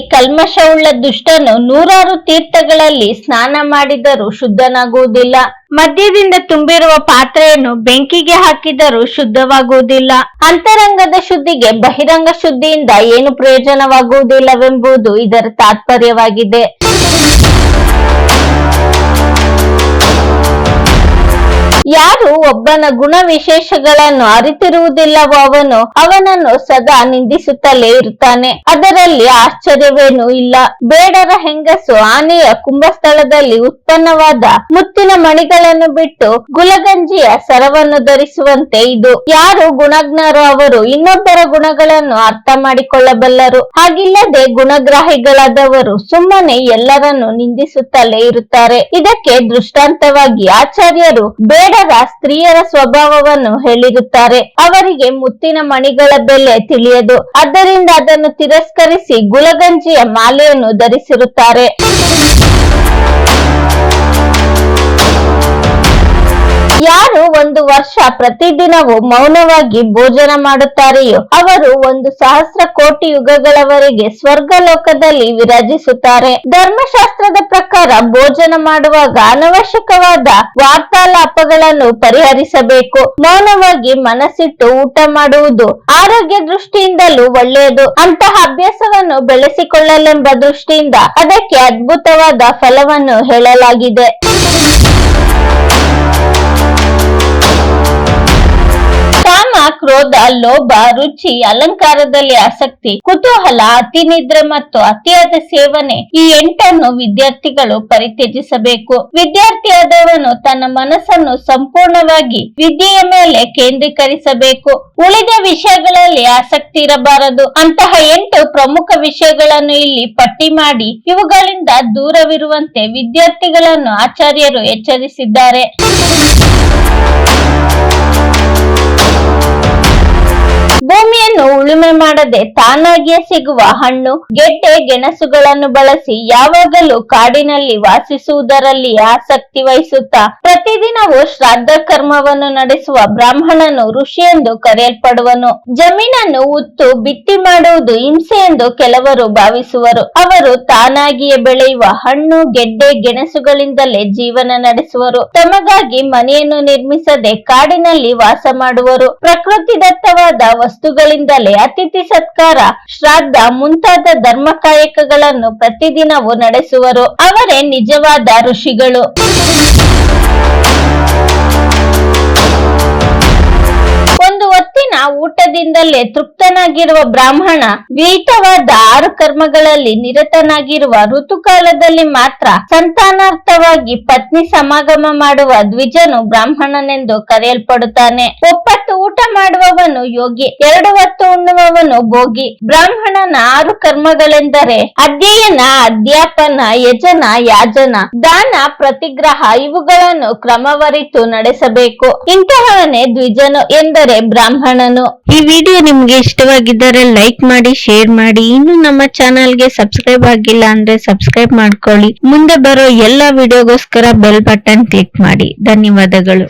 ಕಲ್ಮಶವುಳ್ಳ ದುಷ್ಟನು ನೂರಾರು ತೀರ್ಥಗಳಲ್ಲಿ ಸ್ನಾನ ಮಾಡಿದರೂ ಶುದ್ಧನಾಗುವುದಿಲ್ಲ. ಮದ್ಯದಿಂದ ತುಂಬಿರುವ ಪಾತ್ರೆಯನ್ನು ಬೆಂಕಿಗೆ ಹಾಕಿದರೂ ಶುದ್ಧವಾಗುವುದಿಲ್ಲ. ಅಂತರಂಗದ ಶುದ್ಧಿಗೆ ಬಹಿರಂಗ ಶುದ್ಧಿಯಿಂದ ಏನು ಪ್ರಯೋಜನವಾಗುವುದಿಲ್ಲವೆಂಬುದು ಇದರ ತಾತ್ಪರ್ಯವಾಗಿದೆ. ಯಾರು ಒಬ್ಬನ ಗುಣ ವಿಶೇಷಗಳನ್ನು ಅರಿತಿರುವುದಿಲ್ಲವೋ ಅವನು ಅವನನ್ನು ಸದಾ ನಿಂದಿಸುತ್ತಲೇ ಇರುತ್ತಾನೆ. ಅದರಲ್ಲಿ ಆಶ್ಚರ್ಯವೇನೂ ಇಲ್ಲ. ಬೇಡರ ಹೆಂಗಸು ಆನೆಯ ಕುಂಭಸ್ಥಳದಲ್ಲಿ ಉತ್ಪನ್ನವಾದ ಮುತ್ತಿನ ಮಣಿಗಳನ್ನು ಬಿಟ್ಟು ಗುಲಗಂಜಿಯ ಸರವನ್ನು ಧರಿಸುವಂತೆ ಇದು. ಯಾರು ಗುಣಜ್ಞರು ಅವರು ಇನ್ನೊಬ್ಬರ ಗುಣಗಳನ್ನು ಅರ್ಥ ಮಾಡಿಕೊಳ್ಳಬಲ್ಲರು. ಹಾಗಿಲ್ಲದೆ ಗುಣಗ್ರಾಹಿಗಳಾದವರು ಸುಮ್ಮನೆ ಎಲ್ಲರನ್ನು ನಿಂದಿಸುತ್ತಲೇ ಇರುತ್ತಾರೆ. ಇದಕ್ಕೆ ದೃಷ್ಟಾಂತವಾಗಿ ಆಚಾರ್ಯರು ಸ್ತ್ರೀಯರ ಸ್ವಭಾವವನ್ನು ಹೇಳಿರುತ್ತಾರೆ. ಅವರಿಗೆ ಮುತ್ತಿನ ಮಣಿಗಳ ಬೆಲೆ ತಿಳಿಯದು. ಅದರಿಂದ ಅದನ್ನು ತಿರಸ್ಕರಿಸಿ ಗುಲಗಂಜಿಯ ಮಾಲೆಯನ್ನು ಧರಿಸಿರುತ್ತಾರೆ. ಯಾರು ಒಂದು ವರ್ಷ ಪ್ರತಿದಿನವೂ ಮೌನವಾಗಿ ಭೋಜನ ಮಾಡುತ್ತಾರೆಯೋ, ಅವರು ಒಂದು ಸಹಸ್ರ ಕೋಟಿ ಯುಗಗಳವರೆಗೆ ಸ್ವರ್ಗ ಲೋಕದಲ್ಲಿ ವಿರಾಜಿಸುತ್ತಾರೆ. ಧರ್ಮಶಾಸ್ತ್ರದ ಪ್ರಕಾರ ಭೋಜನ ಮಾಡುವಾಗ ಅನವಶ್ಯಕವಾದ ವಾರ್ತಾಲಾಪಗಳನ್ನು ಪರಿಹರಿಸಬೇಕು. ಮೌನವಾಗಿ ಮನಸ್ಸಿಟ್ಟು ಊಟ ಮಾಡುವುದು ಆರೋಗ್ಯ ದೃಷ್ಟಿಯಿಂದಲೂ ಒಳ್ಳೆಯದು. ಅಂತಹ ಅಭ್ಯಾಸವನ್ನು ಬೆಳೆಸಿಕೊಳ್ಳಲೆಂಬ ದೃಷ್ಟಿಯಿಂದ ಅದಕ್ಕೆ ಅದ್ಭುತವಾದ ಫಲವನ್ನು ಹೇಳಲಾಗಿದೆ. ಕ್ರೋಧ, ಲೋಭ, ರುಚಿ, ಅಲಂಕಾರದಲ್ಲಿ ಆಸಕ್ತಿ, ಕುತೂಹಲ ಅತಿ ನಿದ್ರೆ ಮತ್ತು ಅತಿಯಾದ ಸೇವನೆ ಈ ಎಂಟನ್ನು ವಿದ್ಯಾರ್ಥಿಗಳು ಪರಿತ್ಯಜಿಸಬೇಕು. ವಿದ್ಯಾರ್ಥಿಯಾದವನು ತನ್ನ ಮನಸ್ಸನ್ನು ಸಂಪೂರ್ಣವಾಗಿ ವಿದ್ಯೆಯ ಮೇಲೆ ಕೇಂದ್ರೀಕರಿಸಬೇಕು. ಉಳಿದ ವಿಷಯಗಳಲ್ಲಿ ಆಸಕ್ತಿ ಇರಬಾರದು. ಅಂತಹ ಎಂಟು ಪ್ರಮುಖ ವಿಷಯಗಳನ್ನು ಇಲ್ಲಿ ಪಟ್ಟಿ ಮಾಡಿ ಇವುಗಳಿಂದ ದೂರವಿರುವಂತೆ ವಿದ್ಯಾರ್ಥಿಗಳನ್ನು ಆಚಾರ್ಯರು ಎಚ್ಚರಿಸಿದ್ದಾರೆ. go ಉಳುಮೆ ಮಾಡದೆ ತಾನಾಗಿಯೇ ಸಿಗುವ ಹಣ್ಣು, ಗೆಡ್ಡೆ, ಗೆಣಸುಗಳನ್ನು ಬಳಸಿ ಯಾವಾಗಲೂ ಕಾಡಿನಲ್ಲಿ ವಾಸಿಸುವುದರಲ್ಲಿ ಆಸಕ್ತಿ ವಹಿಸುತ್ತಾ, ಪ್ರತಿದಿನವೂ ಶ್ರಾದ್ದ ಕರ್ಮವನ್ನು ನಡೆಸುವ ಬ್ರಾಹ್ಮಣನು ಋಷಿ ಎಂದು ಕರೆಯಲ್ಪಡುವನು. ಜಮೀನನ್ನು ಉತ್ತು ಬಿತ್ತಿ ಮಾಡುವುದು ಹಿಂಸೆ ಎಂದು ಕೆಲವರು ಭಾವಿಸುವರು. ಅವರು ತಾನಾಗಿಯೇ ಬೆಳೆಯುವ ಹಣ್ಣು, ಗೆಡ್ಡೆ, ಗೆಣಸುಗಳಿಂದಲೇ ಜೀವನ ನಡೆಸುವರು. ತಮಗಾಗಿ ಮನೆಯನ್ನು ನಿರ್ಮಿಸದೆ ಕಾಡಿನಲ್ಲಿ ವಾಸ ಮಾಡುವರು. ಪ್ರಕೃತಿ ದತ್ತವಾದ ವಸ್ತುಗಳಿಂದಲೇ ಅತಿಥಿ ಸತ್ಕಾರ, ಶ್ರಾದ್ದ ಮುಂತಾದ ಧರ್ಮ ಕಾಯಕಗಳನ್ನು ಪ್ರತಿದಿನವೂ ನಡೆಸುವರು. ಅವರೇ ನಿಜವಾದ ಋಷಿಗಳು. ಒಂದು ಊಟದಿಂದಲೇ ತೃಪ್ತನಾಗಿರುವ ಬ್ರಾಹ್ಮಣ, ವಿಹಿತವಾದ ಆರು ಕರ್ಮಗಳಲ್ಲಿ ನಿರತನಾಗಿರುವ ಋತುಕಾಲದಲ್ಲಿ ಮಾತ್ರ ಸಂತಾನಾರ್ಥವಾಗಿ ಪತ್ನಿ ಸಮಾಗಮ ಮಾಡುವ ದ್ವಿಜನು ಬ್ರಾಹ್ಮಣನೆಂದು ಕರೆಯಲ್ಪಡುತ್ತಾನೆ. ಒಪ್ಪತ್ತು ಊಟ ಮಾಡುವವನು ಯೋಗಿ, ಎರಡು ಹೊತ್ತು ಉಣ್ಣುವವನು ಭೋಗಿ. ಬ್ರಾಹ್ಮಣನ ಆರು ಕರ್ಮಗಳೆಂದರೆ ಅಧ್ಯಯನ, ಅಧ್ಯಾಪನ, ಯಜನ, ಯಾಜನ, ದಾನ, ಪ್ರತಿಗ್ರಹ, ಇವುಗಳನ್ನು ಕ್ರಮವರಿತು ನಡೆಸಬೇಕು. ಇಂತಹವನೇ ದ್ವಿಜನು ಎಂದರೆ ಬ್ರಾಹ್ಮಣನು. ಈ ವಿಡಿಯೋ ನಿಮ್ಗೆ ಇಷ್ಟವಾಗಿದ್ದರೆ ಲೈಕ್ ಮಾಡಿ, ಶೇರ್ ಮಾಡಿ. ಇನ್ನು ನಮ್ಮ ಚಾನಲ್ಗೆ ಸಬ್ಸ್ಕ್ರೈಬ್ ಆಗಿಲ್ಲ ಅಂದ್ರೆ ಸಬ್ಸ್ಕ್ರೈಬ್ ಮಾಡ್ಕೊಳ್ಳಿ. ಮುಂದೆ ಬರೋ ಎಲ್ಲಾ ವಿಡಿಯೋಗೋಸ್ಕರ ಬೆಲ್ ಬಟನ್ ಕ್ಲಿಕ್ ಮಾಡಿ. ಧನ್ಯವಾದಗಳು.